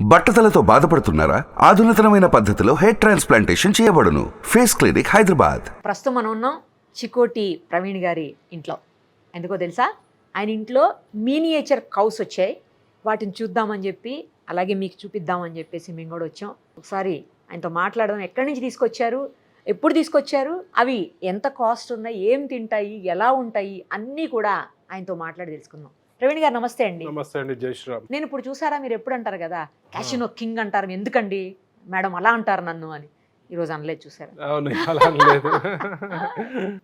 బట్టతలతో బాధపడుతున్నారా? ఆధునితనమైన పద్ధతిలో హెయిర్ ట్రాన్స్ప్లాంటేషన్ చేయబడును. Face clinic Hyderabad. ప్రస్తుతం మనం ఉన్నాం చికోటి ప్రవీణ్ గారి ఇంట్లో. ఎందుకో తెలుసా? ఆయన ఇంట్లో మీనియేచర్ కౌస్ వచ్చాయి. వాటిని చూద్దామని చెప్పి అలాగే మీకు చూపిద్దామని చెప్పేసి మేము కూడా వచ్చాం. ఒకసారి ఆయనతో మాట్లాడడం ఎక్కడి నుంచి తీసుకొచ్చారు? ఎప్పుడు తీసుకొచ్చారు? అవి ఎంత కాస్ట్ ఉన్నాయి? ఏం తింటాయి? ఎలా ఉంటాయి? అన్నీ కూడా ఆయనతో మాట్లాడి తెలుసుకుందాం. ప్రవీణ్ గారు నమస్తే అండి. నమస్తే అండి జై శ్రీరామ్. నేను ఇప్పుడు చూసారా మీరు ఎప్పుడు అంటారు కదా క్యాషినో కింగ్ అంటారు ఎందుకండి? మేడం అలా అంటారు నన్ను అని. ఈరోజు అనలేదు చూసారా? అవును అలా అని లేదు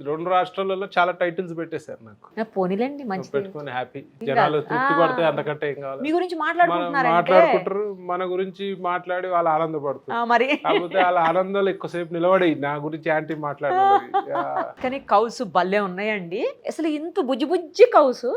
రెండు రాష్ట్రాలలో చాలా టైటిల్స్ పెట్టేశారు నాకు. పోనీలేండి మంచిది. పెట్టుకొని హ్యాపీ. జనాలు తృప్తి. పడితే అంతకంటే ఏం మీ గురించి మనం మాట్లాడుకుంటున్నారంటే మాట్లాడుకుంటారు మన గురించి మాట్లాడి వాళ్ళు ఆనందపడుతారు ఆ, మరి. కాకపోతే వాళ్ళ ఆనందాలు ఎక్కువసేపు నిలబడి నా గురించి యాంటీ మాట్లాడాలి కానీ కౌసు భలే ఉన్నాయండి. అసలు ఇంత బుజ్జి బుజ్జి కౌసు?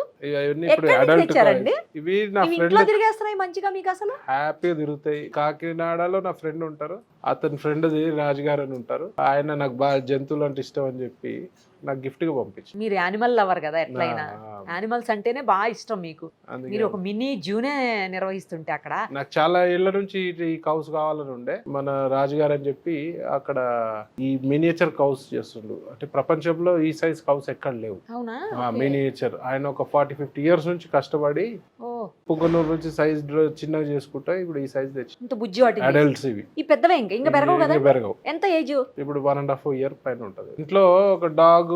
ఇవి నా ఫ్రెండ్ తిరిగేస్తున్నాయి మంచిగా మీకు అసలు? హ్యాపీగా తిరుగుతాయి. కాకినాడలో నా ఫ్రెండ్ ఉంటారు. అతని ఫ్రెండ్ రాజుగారు అని ఉంటారు. ఆయన నాకు బాగా జంతువులు అంటే ఇష్టం అని చెప్పి నాకు గిఫ్ట్గా పంపించి. మీరు యానిమల్ లవర్ కదా ఎట్లయినా. యానిమల్స్ అంటేనే బాగా ఇష్టం మీకు. మీరు ఒక మినీ జూనే నిర్వహిస్తుంటే అక్కడ. నాకు చాలా ఏళ్ళ నుంచి ఈ- కౌస్ కావాలని ఉండే. మన రాజుగారు అని చెప్పి అక్కడ ఈ మినియేచర్ కౌస్ చేస్తుండు. అంటే ప్రపంచంలో ఈ సైజ్ కౌస్ ఎక్కడ లేవు. మినియేచర్ ఆయన ఒక ఫార్టీ ఫిఫ్టీ ఇయర్స్ నుంచి కష్టపడి ఓ. పుంగనూరు నుంచి సైజ్ చిన్నగా చేసుకుంటా ఇప్పుడు ఈ సైజ్ తెచ్చి. ఇంత బుజ్జి వాటి అడల్ట్స్ ఇవి. ఈ పెద్దవే ఇంకా? ఇంకా పెరగవు కదా? పెరగవు. ఎంత ఏజ్ ఇప్పుడు వన్ అండ్ హాఫ్ ఇయర్ పైన ఉంటది. ఇంట్లో ఒక డాగ్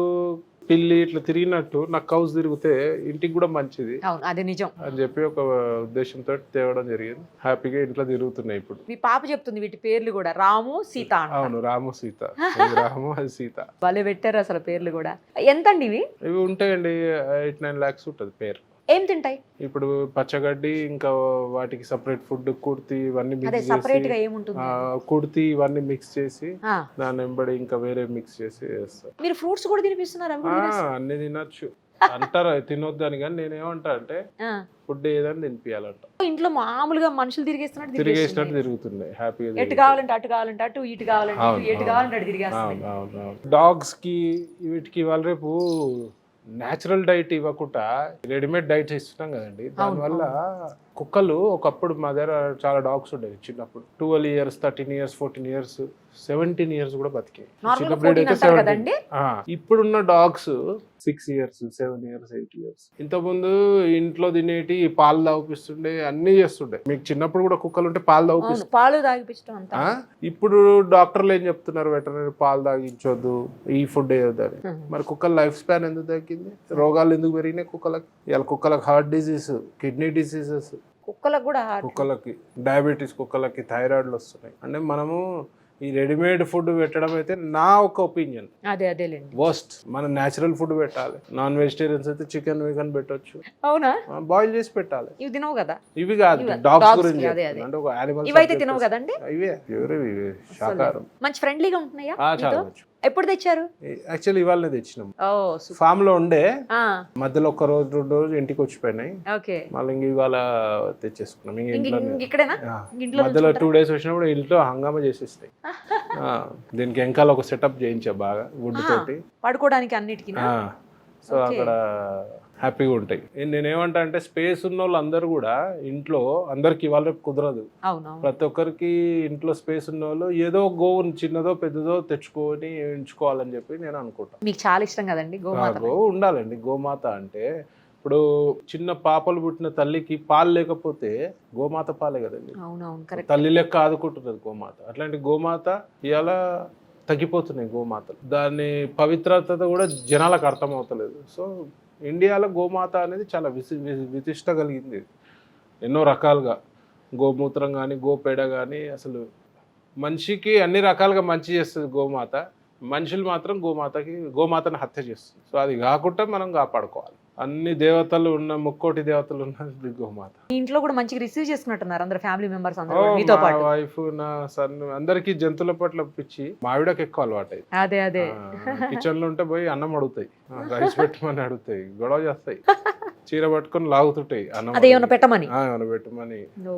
పిల్లి ఇట్లా తిరిగినట్టు నాకు కౌస్ తిరిగితే ఇంటికి కూడా మంచిది. అవును అది నిజం. అని చెప్పి ఒక ఉద్దేశంతో తేవడం జరిగింది. హ్యాపీగా ఇంట్లో తిరుగుతున్నాయి ఇప్పుడు. మీ పాప చెప్తుంది వీటి పేర్లు కూడా. రాము సీత అవును రాము సీత. రాము అది సీత. భలే పెట్టారు అసలు పేర్లు కూడా. ఎంత అండి ఇవి? ఇవి ఉంటాయండి ఎయిట్ నైన్ ల్యాక్స్ ఉంటుంది పేరు. ఏం తింటాయి? ఇప్పుడు పచ్చగడ్డి ఇంకా వాటికి సపరేట్ ఫుడ్ కుర్తి ఇవన్నీ అదే సపరేట్గా ఏముంటుంది కుర్తి ఇవన్నీ మిక్స్ చేసి దాని వెంబడి ఇంకా వేరే మిక్స్ చేసి మీరు ఫ్రూట్స్ కూడా తినిపిస్తున్నారు? అన్ని తినొచ్చు. అంటారు తినొద్దు అని కానీ నేనేమంటా అంటే. ఫుడ్ ఏదని తినిపించాలంట ఇంట్లో మామూలుగా మనుషులు తిరిగేస్తున్నట్టు తిరిగేసినట్టు. తిరుగుతున్నాయి హ్యాపీగా ఎటు కావాలంటే అటు కావాలంటే అటు ఇటు కావాలంటే ఎటు. కావాలంటే అటు డాగ్స్కి వీటికి వాళ్ళ రేపు న్యాచురల్ డైట్ ఇవ్వకుండా రెడీమేడ్ డైట్ ఇస్తున్నాం కదండి. దానివల్ల కుక్కలు ఒకప్పుడు మా దగ్గర చాలా డాగ్స్ ఉండేవి చిన్నప్పుడు. Twelve years thirteen years fourteen years seventeen years కూడా బతికాయి చిన్న బ్రీడ్ 14 అయితే అంటారు 17 కదండి? ఆ, ఇప్పుడున్న dogs six years seven years eight years. ఇంతకుముందు ఇంట్లో తినేటి పాలు తాగిపిస్తుండే అన్ని చేస్తుండే. మీకు చిన్నప్పుడు కూడా కుక్కలు ఉంటే పాలు అవును తాగిపిస్తుండే పాలు ఆ? ఇప్పుడు డాక్టర్లు ఏం చెప్తున్నారు? వెటర్నరీ పాలు తాగించొద్దు ఈ ఫుడ్ వేయొద్దు అని. మరి కుక్కల లైఫ్ స్పాన్ ఎందుకు తగ్గింది? రోగాలు ఎందుకు పెరిగినాయి కుక్కలకి? ఇవాళ కుక్కలకు హార్ట్ డిసీజ్ కిడ్నీ డిసీజెస్. కుక్కలకు కూడా. కుక్కలకి డయాబెటీస్ కుక్కలకి థైరాయిడ్లు వస్తున్నాయి. అంటే మనము ఈ రెడీమేడ్ ఫుడ్ పెట్టడం అయితే నా ఒక ఒపీనియన్. అదే అదేలేండి. వర్స్ట్ మనం న్యాచురల్ ఫుడ్ పెట్టాలి. నాన్ వెజిటేరియన్స్ అయితే చికెన్ వికెన్ పెట్టొచ్చు. అవునా? బాయిల్ చేసి పెట్టాలి. ఇవి తినవు కదా? ఇవి కాదు డాగ్స్ గురించి. అంటే ఒక యానిమల్ ఇవైతే తినవు కదండి? ఇవే ప్యూర్ ఇవి శాకాహారం మంచి ఫ్రెండ్లీగా ఉంటున్నాయా చాలా ఎప్పుడు తెచ్చారు? యాక్చువల్లీ ఇవాళనే తెచ్చినాం. ఫామ్లో ఉండే మధ్యలో ఒక రోజు రెండు రోజులు ఇంటికి వచ్చిపోయినాయి. మళ్ళీ ఇంక ఇవాళ తెచ్చేసుకున్నాం. ఇంట్లో మధ్యలో టూ డేస్ వచ్చినప్పుడు ఇంట్లో హంగామా చేసేస్తాయి. దీనికి వెనకాల ఒక సెటప్ చేయించా బాగా వుడ్ తోటి. పడుకోవడానికి అన్నిటికీ సో అక్కడ హ్యాపీగా ఉంటాయి. నేనేమంటా అంటే స్పేస్ ఉన్న వాళ్ళు అందరూ కూడా ఇంట్లో అందరికి ఇవాళ రేపు కుదరదు ప్రతి ఒక్కరికి ఇంట్లో స్పేస్ ఉన్న వాళ్ళు ఏదో గోవుని చిన్నదో పెద్దదో తెచ్చుకొని ఉంచుకోవాలని చెప్పి నేను అనుకుంటాను మీకు చాలా ఇష్టం కదండి గోమాత గో ఉండాలండి. గోమాత అంటే ఇప్పుడు చిన్న పాపలు పుట్టిన తల్లికి పాలు లేకపోతే గోమాత పాలే కదండి. తల్లి లెక్క ఆదుకుంటున్నది గోమాత. అట్లాంటి గోమాత ఇవాళ తగ్గిపోతున్నాయి గోమాతలు. దాని పవిత్రత కూడా జనాలకు అర్థం అవుతలేదు సో ఇండియాలో గోమాత అనేది చాలా విసి విశిష్ట కలిగింది. ఎన్నో రకాలుగా. గోమూత్రం కానీ గోపేడ కానీ అసలు మనిషికి అన్ని రకాలుగా మంచి చేస్తుంది గోమాత. మనుషులు మాత్రం గోమాతకి గోమాతను హత్య చేస్తుంది. సో అది కాకుండా మనం కాపాడుకోవాలి. అన్ని దేవతలు ఉన్న ముక్కోటి దేవతలు ఉన్నది గోమాత. మీ ఇంట్లో కూడా మంచిగా రిసీవ్ చేసుకున్నట్టున్నారు అందరు ఫ్యామిలీ మెంబర్స్ ఓ, అందరూ కూడా మీతో మా పాటు. వైఫ్ నా సన్ అందరికి జంతువుల పట్ల పిచ్చి. మావిడకి ఎక్కువ అలవాటు అయింది. అదే అదే. కిచెన్లో ఉంటే పోయి అన్నం అడుగుతాయి. రైస్ పెట్టమని అడుగుతాయి. గొడవ చేస్తాయి. చీర పట్టుకొని లాగుతుంటాయి అన్నం అదే అడిగి. పెట్టమని? ఆ, ఏమన్నా పెట్టమని. ఓ,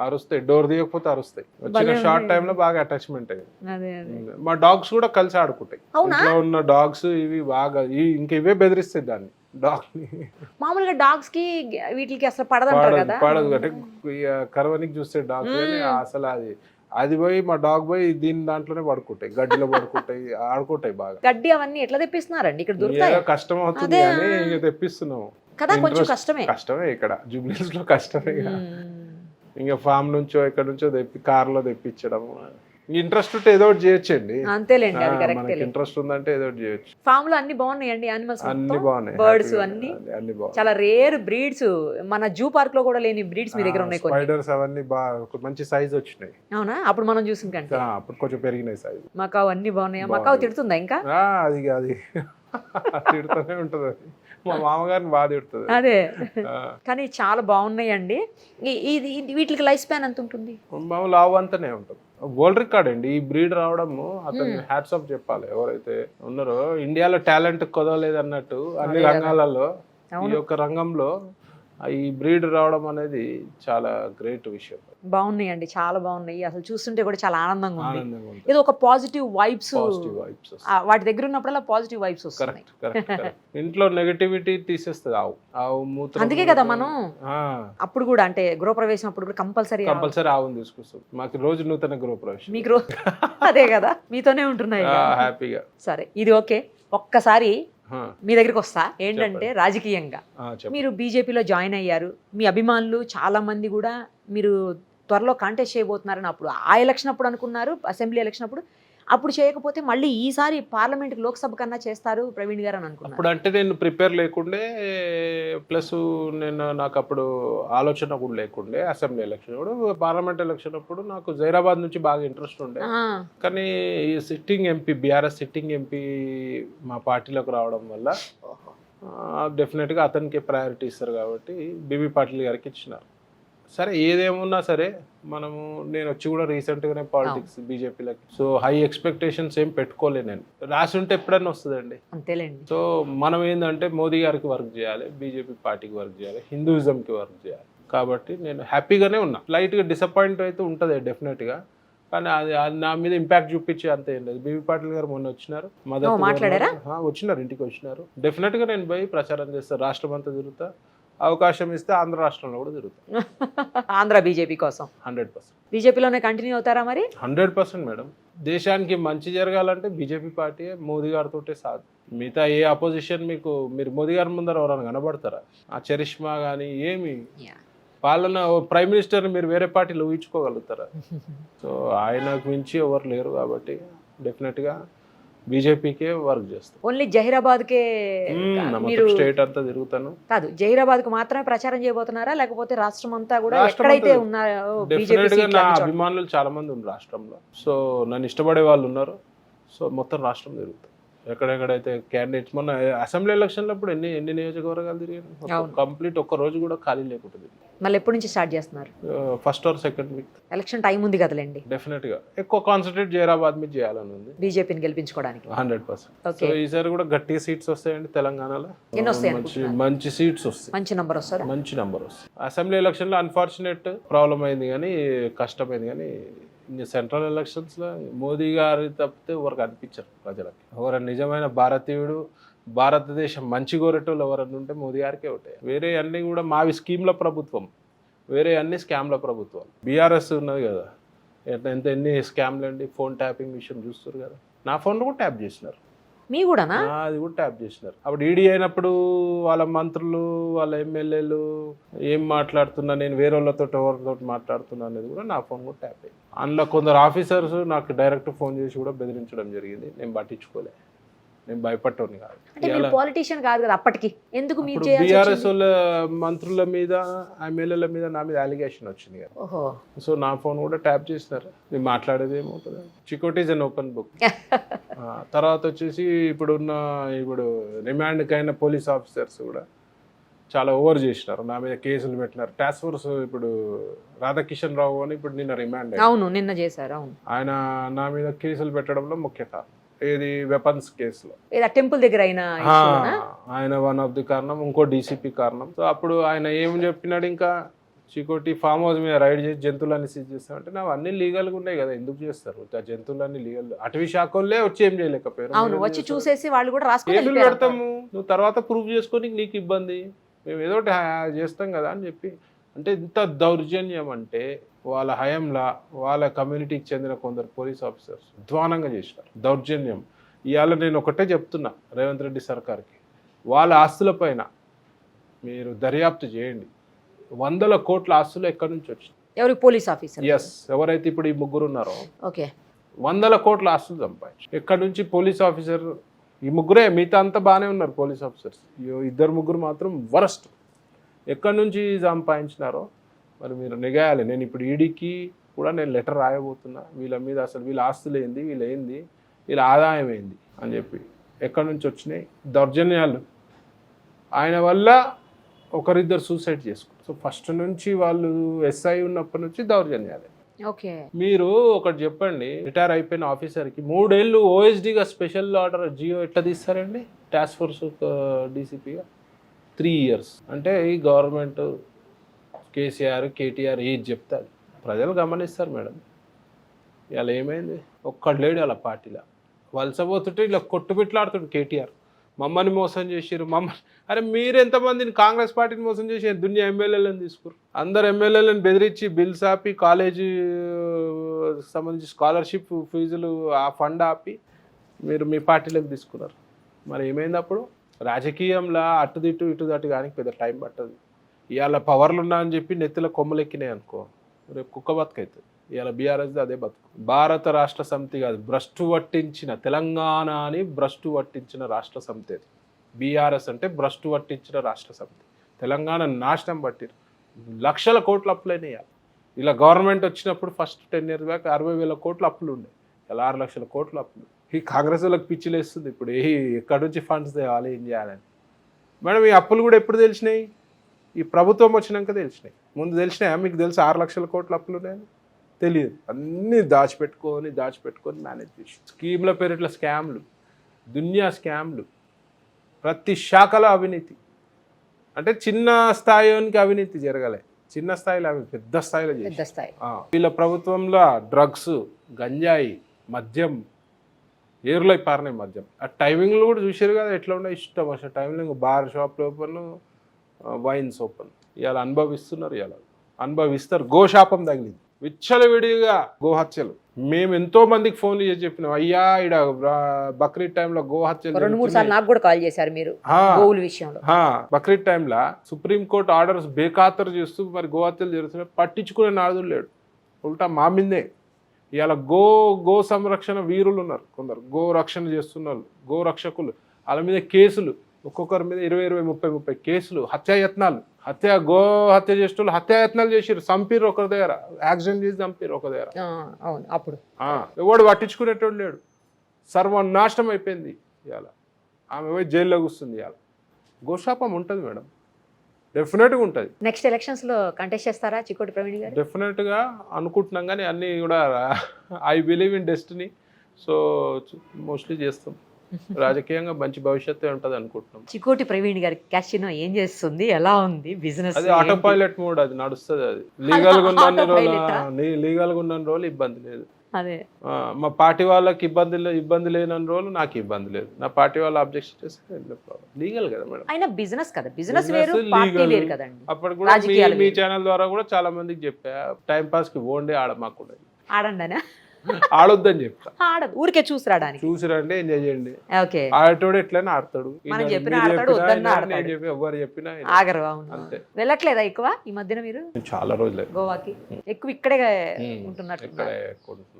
అరుస్తాయి. డోర్ తీయకపోతే అరుస్తాయి. వచ్చిన షార్ట్ ఉంది. టైం లో బాగా అటాచ్మెంట్ అయ్యింది. అదే అదే. మా డాగ్స్ కూడా కలిసి ఆడుకుంటాయి. అవునా? ఇంట్లో ఉన్న డాగ్స్ ఇవి బాగా ఇవి ఇంకా ఇవే బెదిరిస్తాయి దాన్ని. డాగ్ని మామూలుగా డాగ్స్కి వీటికి అసలు పడదంటారు పాడదు కదా? పాడదు. అంటే కరవనికి చూస్తే డాగ్. అసలు అది అది పోయి మా డాగ్ పోయి దీని దాంట్లోనే పడుకుంటాయి. గడ్డిలో పడుకుంటాయి ఆడుకుంటాయి బాగా. గడ్డి అవన్నీ ఎట్లా తెప్పిస్తున్నారండి? ఇక్కడ దొరుకుతాయి? కష్టం అవుతుంది. కానీ ఇక తెప్పిస్తున్నాం. కదా కొంచెం కష్టమే. కష్టమే ఇక్కడ. జూబ్లీస్లో కష్టమే ఇక. ఫామ్ నుంచో ఎక్కడి నుంచో తెప్పి కార్లో తెప్పించడం. ఇంట్రెస్ట్ ఉంటే ఏదో ఒకటి చేయొచ్చండి. అంతేలేండి అది కరెక్ట్ ఇంట్రెస్ట్ ఉందంటే ఏదో ఒకటి చేయొచ్చు. ఫామ్లో అన్ని బాగున్నాయండి యానిమల్స్ అన్ని బాగున్నాయి. బర్డ్స్. అన్ని? అన్ని బాగున్నాయి. చాలా రేర్ బ్రీడ్స్ మన జూ పార్క్లో కూడా లేని బ్రీడ్స్ మీ దగ్గర ఉన్నాయి స్పైడర్స్ అవన్నీ బాగా మంచి సైజ్ వచ్చినాయి. అవునా? అప్పుడు మనం చూసిన కంటే. ఆ, అప్పుడు కొంచెం పెరిగినాయి సైజ్ మకావు అన్ని బాగున్నాయా? మకావు. తిడుతుందా ఇంకా? అది అది. తిడుతూనే ఉంటది మా మామగారిని బాగా తిడుతుంది. అదే. కానీ చాలా బాగున్నాయండి. ఇది వీటికి లైఫ్ స్పాన్ ఎంత ఉంటుంది? మామూలు ఆవు అంతానే ఉంటుంది. వరల్డ్ రికార్డ్ అండి ఈ బ్రీడ్ రావడము అతను హ్యాట్స్ ఆఫ్ చెప్పాలి ఎవరైతే ఉన్నారో ఇండియాలో టాలెంట్ కొదవలేదు అన్నట్టు అన్ని. రంగాలలో ఈ. యొక్క రంగంలో ఈ బ్రీడ్ రావడం అనేది చాలా గ్రేట్ విషయం. బాగున్నాయండి చాలా బాగున్నాయి. అసలు చూస్తుంటే కూడా చాలా ఆనందంగా ఉంది. ఇది ఒక పాజిటివ్ వైబ్స్ వాటి దగ్గర ఉన్నప్పుడల్లా పాజిటివ్ వైబ్స్ కరెక్ట్ ఇంట్లో నెగటివిటీ తీసేస్తుంది ఆవు. ఆవు మూత్రం అందుకే కదా మనం అప్పుడు కూడా అంటే గృహప్రవేశం అప్పుడు కూడా కంపల్సరీ కంపల్సరీ ఆవును తీసుకొస్తాం. మాకు రోజు నూతన గృహప్రవేశం. మీకు అదే కదా మీతోనే ఉంటున్నాయి. హ్యాపీగా. సరే ఇది ఓకే. ఒక్కసారి మీ దగ్గరికి వస్తా. ఏంటంటే రాజకీయంగా. మీరు బీజేపీలో జాయిన్ అయ్యారు. మీ అభిమానులు చాలా మంది కూడా మీరు త్వరలో కాంటెస్ట్ చేయబోతున్నారని అప్పుడు ఆ ఎలక్షన్ అప్పుడు అనుకున్నారు అసెంబ్లీ ఎలక్షన్ అప్పుడు. అప్పుడు చేయకపోతే మళ్ళీ ఈసారి పార్లమెంట్ లోక్సభ కన్నా చేస్తారు ప్రవీణ్ గారు అని అనుకున్నారు అప్పుడు అంటే నేను ప్రిపేర్ లేకుండే ప్లస్ నేను నాకు అప్పుడు ఆలోచన కూడా లేకుండే అసెంబ్లీ ఎలక్షన్. కూడా పార్లమెంట్ ఎలక్షన్ అప్పుడు నాకు జైరాబాద్ నుంచి బాగా ఇంట్రెస్ట్ ఉండే. కానీ ఈ sitting MP BRS sitting MP మా పార్టీలోకి రావడం వల్ల డెఫినెట్గా అతనికి ప్రయారిటీ ఇస్తారు కాబట్టి బీబీ పాటిల్ గారికి ఇచ్చినారు. సరే ఏదేమున్నా సరే మనము నేను వచ్చి కూడా రీసెంట్గానే పాలిటిక్స్ బీజేపీలోకి. సో హై ఎక్స్పెక్టేషన్స్ ఏం పెట్టుకోలే నేను. రాసి ఉంటే ఎప్పుడైనా వస్తుందండి. అంతేలేండి. సో మనం ఏంటంటే మోదీ గారికి వర్క్ చేయాలి బీజేపీ పార్టీకి వర్క్ చేయాలి హిందూయిజంకి వర్క్ చేయాలి. కాబట్టి నేను హ్యాపీగానే ఉన్నా. లైట్గా డిసప్పాయింట్ అయితే ఉంటుంది డెఫినెట్గా. కానీ అది నా మీద ఇంపాక్ట్ చూపించే అంత ఏం లేదు. బీబీ పాటిల్ గారు మొన్న వచ్చినారు? ఆ, వచ్చినారు ఇంటికి వచ్చినారు. డెఫినెట్గా నేను పోయి ప్రచారం చేస్తాను రాష్ట్రం అంతా తిరుగుతా. అవకాశం ఇస్తే ఆంధ్ర రాష్ట్రంలో కూడా తిరుగుతా ఆంధ్ర బీజేపీ కోసం. Hundred percent. బీజేపీలోనే కంటిన్యూ అవుతారా మరి? Hundred percent madam. దేశానికి మంచి జరగాలంటే బీజేపీ పార్టీ మోదీ గారితో సాధు మిగతా ఏ అపోజిషన్ మీకు మీరు మోదీ గారి ముందర ఎవరైనా కనబడతారా? ఆ చరిష్మా కానీ ఏమి. పాలన ప్రైమ్ మినిస్టర్ని మీరు వేరే పార్టీలో ఊహించుకోగలుగుతారా? సో ఆయనకు మించి ఎవరు లేరు కాబట్టి డెఫినెట్గా బీజేపీకే వర్క్ చేస్తాం. ఓన్లీ జహీరాబాద్కే మీరు స్టేట్ అంతా తిరుగుతాను. కాదు జహీరాబాద్కు మాత్రమే ప్రచారం చేయబోతున్నారా? లేకపోతే రాష్ట్రం అంతా కూడా ఎక్కడైతే. ఉన్నారో గా నా బీజేపీ అభిమానులు చాలా మంది ఉన్నారు రాష్ట్రంలో. సో నన్ను ఇష్టపడే వాళ్ళు ఉన్నారు. సో మొత్తం రాష్ట్రం తిరుగుతాం ఎక్కడెక్కడైతే క్యాండిడేట్స్ మొన్న అసెంబ్లీ ఎలక్షన్లో అప్పుడు ఎన్ని ఎన్ని నియోజకవర్గాలు తిరిగాను అవును. కంప్లీట్ ఒక్క రోజు కూడా ఖాళీ లేకుంటుంది మళ్ళీ ఎప్పటి నుంచి స్టార్ట్ చేస్తున్నారు? First or second week election time ఉంది కదలేండి. డెఫినెట్గా. ఎక్కువ కాన్సన్ట్రేట్ జైరాబాద్ మీద చేయాలని ఉంది. బీజేపీని గెలిపించుకోవడానికి. Hundred percent. సో ఈసారి కూడా గట్టి సీట్స్ వస్తాయండి తెలంగాణలో. ఎన్ని వస్తాయి మంచి? మంచి సీట్స్ వస్తాయి. మంచి నంబర్ వస్తుందా మంచి నెంబర్ వస్తుంది అసెంబ్లీ ఎలక్షన్లో అన్ఫార్చునేట్ ప్రాబ్లం అయింది కానీ కష్టమైంది కానీ సెంట్రల్ ఎలక్షన్స్లో మోదీ గారి తప్పితే ఎవరికి అనిపించరు ప్రజలకి. ఎవరైనా నిజమైన భారతీయుడు భారతదేశం మంచి కోరేటోళ్ళు ఎవరన్నా ఉంటే మోదీ గారికే ఒకటే వేరే అన్నీ కూడా మావి స్కీమ్ల ప్రభుత్వం వేరే అన్ని స్కామ్ల ప్రభుత్వం. బీఆర్ఎస్ ఉన్నది కదా ఎంత ఎన్ని స్కామ్లు అండి ఫోన్ ట్యాపింగ్ విషయం చూస్తారు కదా. నా ఫోన్లో కూడా ట్యాప్ చేసినారు. మీ కూడానా? అది కూడా ట్యాప్ చేసినారు. అప్పుడు ఈడీ అయినప్పుడు వాళ్ళ మంత్రులు వాళ్ళ ఎమ్మెల్యేలు ఏం మాట్లాడుతున్నా నేను వేరే వాళ్ళతో ఎవరితో మాట్లాడుతున్నా అనేది కూడా నా ఫోన్ కూడా ట్యాప్ అయ్యింది అందులో కొందరు ఆఫీసర్స్ నాకు డైరెక్ట్ ఫోన్ చేసి కూడా బెదిరించడం జరిగింది. నేను పట్టించుకోలే. నేను భయపట్టోని కాదు. అంటే పాలిటీషియన్ కాదు కదా అప్పటికి. ఎందుకు మీరు బీఆర్ఎస్ మంత్రుల మీద ఎమ్మెల్యేల మీద నా మీద అలిగేషన్ వచ్చింది కదా. సో నా ఫోన్ కూడా ట్యాప్ చేసినారు. నేను మాట్లాడేది ఏమవుతుంది Chikoti is an open book తర్వాత వచ్చేసి ఇప్పుడున్న ఇప్పుడు రిమాండ్కి అయిన పోలీస్ ఆఫీసర్స్ కూడా చాలా ఓవర్ చేసినారు. నా మీద కేసులు పెట్టినారు. టాస్క్ ఫోర్స్ ఇప్పుడు రాధాకిషన్ రావు అని ఇప్పుడు నిన్న రిమాండ్. అవును నిన్న చేశారు అవును. ఆయన నా మీద కేసులు పెట్టడంలో ముఖ్య కారణం. ఏది వెపన్స్ కేసులో టెంపుల్ దగ్గర? ఆయన వన్ ఆఫ్ ది కారణం ఇంకో డీసీపీ కారణం. సో అప్పుడు ఆయన ఏం చెప్పినాడు ఇంకా? చికోటి ఫామ్ హౌస్ మీద రైడ్ చేసి జంతువులన్నీ సీజ్ చేస్తామంటే నా అన్ని లీగల్గా ఉన్నాయి కదా ఎందుకు చేస్తారు? ఆ జంతువులన్నీ లీగల్ అటవీ శాఖలే వచ్చి ఏం చేయలేకపోయారు? అవును వచ్చి? చూసేసి వాళ్ళు కూడా రాసుకుని పెడతాము నువ్వు తర్వాత ప్రూవ్ చేసుకొని నీకు ఇబ్బంది. మేము ఏదో చేస్తాం కదా అని చెప్పి అంటే ఇంత దౌర్జన్యం అంటే వాళ్ళ హయంలా వాళ్ళ కమ్యూనిటీకి చెందిన కొందరు పోలీస్ ఆఫీసర్స్ ధ్వానంగా చేసినారు. దౌర్జన్యం. ఇవాళ నేను ఒకటే చెప్తున్నా రేవంత్ రెడ్డి సర్కార్కి. వాళ్ళ ఆస్తులపైన మీరు దర్యాప్తు చేయండి. వందల కోట్ల ఆస్తులు ఎక్కడి నుంచి వచ్చినాయి? ఎవరికి పోలీస్ ఆఫీసర్ ఎస్ ఎవరైతే ఇప్పుడు ఈ ముగ్గురు ఉన్నారో? ఓకే. వందల కోట్ల ఆస్తులు సంపాదించు ఎక్కడి నుంచి పోలీస్ ఆఫీసర్ ఈ ముగ్గురే మిగతా అంతా బాగానే ఉన్నారు పోలీస్ ఆఫీసర్స్ ఇద్దరు ముగ్గురు మాత్రం వరస్ట్. ఎక్కడి నుంచి సంపాదించినారో మరి మీరు నిగాయాలి. నేను ఇప్పుడు ఈడీకి కూడా నేను లెటర్ రాయబోతున్నా. వీళ్ళ మీద అసలు వీళ్ళ ఆస్తులు ఏంది వీళ్ళ ఏంది వీళ్ళ ఆదాయం ఏంది అని చెప్పి ఎక్కడి నుంచి వచ్చినాయి? దౌర్జన్యాలు. ఆయన వల్ల ఒకరిద్దరు సూసైడ్ చేసుకుంటారు సో ఫస్ట్ నుంచి వాళ్ళు ఎస్ఐ ఉన్నప్పటి నుంచి దౌర్జన్యాలే. ఓకే. మీరు ఒకటి చెప్పండి. రిటైర్ అయిపోయిన ఆఫీసర్కి మూడేళ్ళు ఓఎస్డీగా స్పెషల్ ఆర్డర్ జియో ఎట్లా తీస్తారండి? టాస్క్ ఫోర్స్ డీసీపీగా త్రీ ఇయర్స్. అంటే ఈ గవర్నమెంట్ కేసీఆర్ కేటీఆర్ ఏది చెప్తారు ప్రజలు గమనిస్తారు మేడం. ఇలా ఏమైంది? ఒక్కడు లేడు అలా పార్టీలో. వలసపోతుంటే ఇలా కొట్టుబిట్లాడుతుండు కేటీఆర్. మమ్మల్ని మోసం చేసిరు మమ్మల్ని. అరే మీరు ఎంతమందిని కాంగ్రెస్ పార్టీని మోసం చేసి దునియా ఎమ్మెల్యేలను తీసుకురు. అందరు ఎమ్మెల్యేలను బెదిరించి బిల్స్ ఆపి కాలేజీ సంబంధించి స్కాలర్షిప్ ఫీజులు ఆ ఫండ్ ఆపి మీరు మీ పార్టీలోకి తీసుకున్నారు. మరి ఏమైంది అప్పుడు? రాజకీయంలో అటుదిటు ఇటు కానీ పెద్ద టైం పట్టదు. ఇవాళ పవర్లు ఉన్నా అని చెప్పి నెత్తిలో కొమ్మలు ఎక్కినాయి అనుకో రేపు కుక్క బతుకైతుంది. ఇవాళ బీఆర్ఎస్ అదే బతుకు. భారత రాష్ట్ర సమితి కాదు భ్రష్టు పట్టించిన తెలంగాణ అని భ్రష్టు పట్టించిన రాష్ట్ర సమితి అది. బీఆర్ఎస్ అంటే భ్రష్టు పట్టించిన రాష్ట్ర సమితి. తెలంగాణ నాశనం పట్టిరు. లక్షల కోట్ల అప్పులైన ఇలా గవర్నమెంట్ వచ్చినప్పుడు ఫస్ట్ టెన్ ఇయర్స్ బ్యాక్ అరవై వేల కోట్ల అప్పులు ఉండే ఇలా ఆరు లక్షల కోట్ల అప్పులు. ఈ కాంగ్రెస్ వాళ్ళకి పిచ్చిలేస్తుంది ఇప్పుడు ఏ ఎక్కడి నుంచి ఫండ్స్ తేవాలి ఏం చేయాలని. మేడం ఈ అప్పులు కూడా ఎప్పుడు తెలిసినాయి ఈ ప్రభుత్వం వచ్చినాక తెలిసినాయి ముందు తెలిసినాయా మీకు తెలిసి ఆరు లక్షల కోట్ల అప్పులు ఉన్నాయని? తెలియదు అన్నీ దాచిపెట్టుకొని దాచిపెట్టుకొని మేనేజ్ చేసి. స్కీమ్ల పేరు ఇట్లా స్కామ్లు దునియా స్కామ్లు ప్రతి శాఖలో అవినీతి. అంటే చిన్న స్థాయికి అవినీతి జరగలే. చిన్న స్థాయిలో అవి పెద్ద స్థాయిలో చేసి. వీళ్ళ ప్రభుత్వంలో డ్రగ్స్ గంజాయి మద్యం ఏరులో పారినాయి మద్యం. ఆ టైమింగ్లు కూడా చూసారు కదా ఎట్లా ఉన్నాయి? ఇష్టం అసలు timing bar shop open wines open ఇవాళ అనుభవిస్తున్నారు ఇవాళ అనుభవిస్తారు. గోశాపం తగిలింది. విచ్చలవిడిగా గోహత్యలు. మేము ఎంతో మందికి ఫోన్లు చేసి చెప్పినాం అయ్యా ఇడ బక్రీద్ టైంలో గోహత్యలు రెండు మూడు. సార్లు నాకు కూడా కాల్ చేశారు మీరు గోవుల విషయంలో. బక్రీద్ టైంలో సుప్రీంకోర్టు ఆర్డర్స్ బేఖాతరు చేస్తూ మరి గోహత్యలు జరుగుతున్నాయి. పట్టించుకునే నాదులు లేడు. ఉల్టా మా మిందే ఇవాళ గో గో సంరక్షణ వీరులు ఉన్నారు కొందరు. గో రక్షణ చేస్తున్నారు గో రక్షకులు. వాళ్ళ మీద కేసులు ఒక్కొక్కరి మీద ఇరవై ఇరవై ముప్పై ముప్పై కేసులు హత్యాయత్నాలు. హత్య గో హత్య చేసేటోళ్ళు హత్యాయత్నాలు చేసిరు చంపిరు ఒకరి దగ్గర. యాక్సిడెంట్ చేసి చంపిరు ఒక దగ్గర. అవును అప్పుడు. ఎవడు పట్టించుకునేటోడు లేడు. సర్వనాశనం అయిపోయింది ఇవాళ. ఆమె పోయి జైల్లో కూస్తుంది ఇవాళ. గోశాపం ఉంటుంది మేడం. డెఫినెట్గా ఉంటుంది. నెక్స్ట్ ఎలక్షన్స్లో కంటెస్ట్ చేస్తారా చిక్కోటి ప్రవీణ్ గారు? డెఫినెట్గా అనుకుంటున్నాం కానీ అన్నీ కూడా I believe in destiny so mostly చేస్తాం. రాజకీయంగా మంచి భవిష్యత్తు ఉంటుంది అనుకుంటున్నాం. చిక్కోటి ప్రవీణ్ గారి క్యాసినో ఏం చేస్తుంది? ఎలా ఉంది? బిజినెస్ అది ఆటో పైలట్ మోడ్ అది నడుస్తుంది అది. లీగల్గా ఉన్న లీగల్గా ఉన్న రోజులు ఇబ్బంది లేదు. మా పార్టీ వాళ్ళకి ఇబ్బంది ఇబ్బంది లేని రోజులు నాకు ఇబ్బంది లేదు. నా పార్టీ వాళ్ళు అబ్జెక్షన్ చేస్తే లీగల్ కదా మేడం. అయినా బిజినెస్ కదా. బిజినెస్ వేరు పార్టీ legal. వేరు కదండి. అప్పుడు కూడా మీ. ఛానల్ ద్వారా కూడా చాలా మందికి చెప్పా టైం పాస్కి ఓండే ఆడ మాకు ఆడండి ఆడొద్దని చెప్తా. ఆడదు. ఊరికే చూసి రావడానికి చూసి రండి ఎంజాయ్ చేయండి. ఓకే. ఆడేటోడు ఎట్లయినా ఆడతాడు. మనం చెప్పినా ఆడతాడు, వద్దన్నా ఆడతాడు. చెప్పి ఎవరు చెప్పినా. ఆగరు అవును. అంతే. వెళ్ళట్లేదా ఎక్కువ ఈ మధ్యన మీరు? చాలా రోజులే. గోవాకి. ఎక్కువ ఇక్కడే ఉంటున్నట్టు.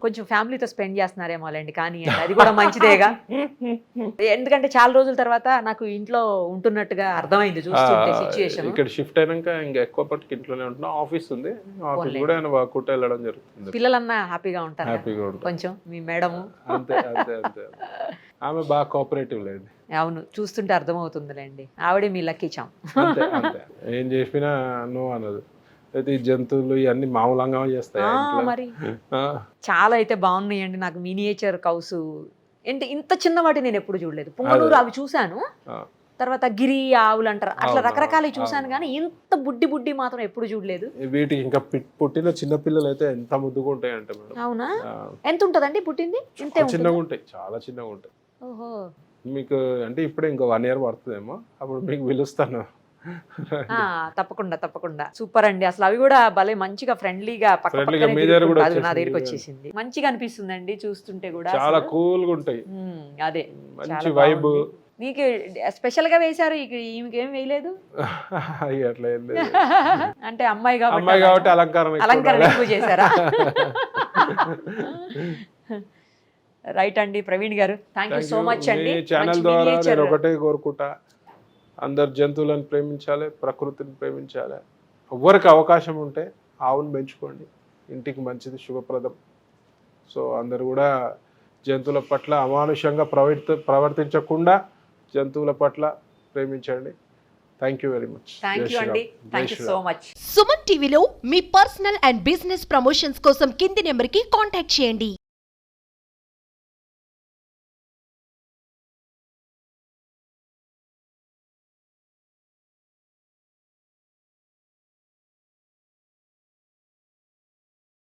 కొంచెం ఫ్యామిలీతో స్పెండ్ చేస్తున్నారేమో లేండి కానీ అది కూడా మంచిదేగా. ఎందుకంటే చాలా రోజుల తర్వాత నాకు ఇంట్లో ఉంటున్నట్టుగా అర్థమైంది చూస్తుంటే సిచ్యుయేషన్ ఇక్కడ షిఫ్ట్ అయినాక ఇంకా ఎక్కువ పట్టుకు ఇంట్లోనే ఉంటున్నాం. ఆఫీస్ ఉంది. ఆఫీస్. కూడా వర్కౌట్ వెళ్ళడం జరుగుతుంది. పిల్లలన్నా హ్యాపీగా ఉంటారు? హ్యాపీగా ఉంటాం కొంచెం మీ మేడము. అంతే అంతే అంతే. ఆమె బాగా కోఆపరేటివ్ లేండి. అవును చూస్తుంటే అర్థమవుతుందిలేండి. ఆవిడే మీ లక్కీ చాం అంతే అంతే. ఏం చేసినా నో అనదు. అయితే ఈ జంతువులు ఇవన్నీ మామూలంగా చేస్తాయి ఆ. మరి. చాలా అయితే బాగున్నాయండి నాకు మినియేచర్ కౌస్ ఏంటి ఇంత చిన్న వాటి నేను ఎప్పుడు చూడలేదు. పుంగనూరు అవి చూశాను. తర్వాత గిరి ఆవులు అంటారు. అట్లా చూశాను అవును. కానీ ఇంత బుడ్డి బుడ్డి మాత్రం ఎప్పుడు చూడలేదు. వీటికి ఇంకా పిట్- పుట్టిన చిన్న పిల్లలు అయితే ఎంత ముద్దుగా ఉంటాయి అంటే మేడం. అవునా? ఎంత ఉంటుందండి పుట్టింది? ఇంతే చిన్నగా ఉంటుందా? ఉంటాయి చాలా చిన్నగా ఉంటాయి. ఓహో. మీకు అంటే ఇప్పుడే ఇంకో వన్ ఇయర్ పడుతుందేమో అప్పుడు మీకు పిలుస్తాను. ఆ, తప్పకుండా తప్పకుండా. సూపర్ అండి. అసలు అవి కూడా భలే మంచిగా ఫ్రెండ్లీగా గా నా దగ్గరికి వచ్చేసింది. మంచిగా అనిపిస్తుందండి చూస్తుంటే కూడా చాలా అసలు. కూల్గా ఉంటాయి. అదే. మంచి వైబ్ బాగుంది. నీకు స్పెషల్గా వేశారు ఈమెకి వేయలేదు. అంటే అమ్మాయి కాబట్టి అమ్మాయి కాబట్టి అలాగా? అలంకారం ఎక్కువ చేశారా రైట్ అండి Praveen garu thank you so. Much అండి ఛానల్ ద్వారా నేను ఒకటే కోరుకుంటా అందరు జంతువులను ప్రేమించాలి ప్రకృతిని ప్రేమించాలి ఎవరికి అవకాశం ఉంటే ఆవును పెంచుకోండి ఇంటికి మంచిది శుభప్రదం సో అందరు కూడా జంతువుల పట్ల అమానుషంగా ప్రవర్తి ప్రవర్తించకుండా జంతువుల పట్ల ప్రేమించండి. Thank you very much thank you అండి thank you so much Suman టీవీలో మీ పర్సనల్ అండ్ బిజినెస్ ప్రమోషన్స్ కోసం కింది నెంబర్కి కాంటాక్ట్ చేయండి.